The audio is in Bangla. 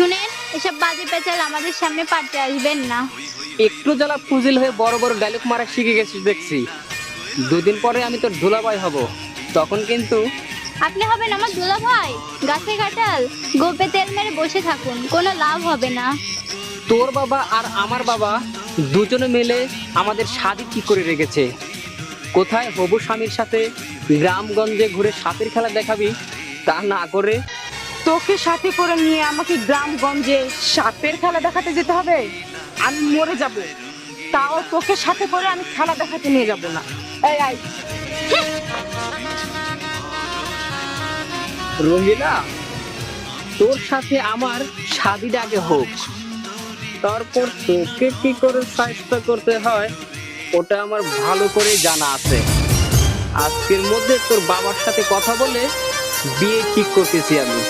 শুনেন এসব বাজে পেঁচাল আমাদের সামনে পাঠতে আসবেন না। একটু জ্বালা ফুজিল হয়ে বড় বড় ডায়লগ মারা শিখে গেছিস দেখছি। দুদিন পরে আমি তোর ধুলাবাই হব। তখন কিন্তু আপনি হবেন আমার দুলা ভাই গাছে কাটাল গোপে তেল মেরে বসে থাকুন কোনো লাভ হবে না। তোর বাবা আর আমার বাবা দুজনে মিলে আমাদের শাদি ঠিক করে রেখেছে? কোথায় হবু স্বামীর সাথে গ্রামগঞ্জে ঘুরে সাপের খেলা দেখাবি তা না করে তোকে সাথে করে নিয়ে আমাকে গ্রামগঞ্জে সাপের খেলা দেখাতে যেতে হবে? আমি মরে যাব। তাও তোকে সাথে করে আমি খেলা দেখাতে নিয়ে যাব না। এই আই রহিলা, তোর সাথে আমার শাদিটা আগে হোক। তারপর তোকে কি করে চেষ্টা করতে হয়, ওটা আমার ভালো করে জানা আছে। আজকের মধ্যে তোর বাবার সাথে কথা বলে বিয়ে ঠিক করতেছি আমি।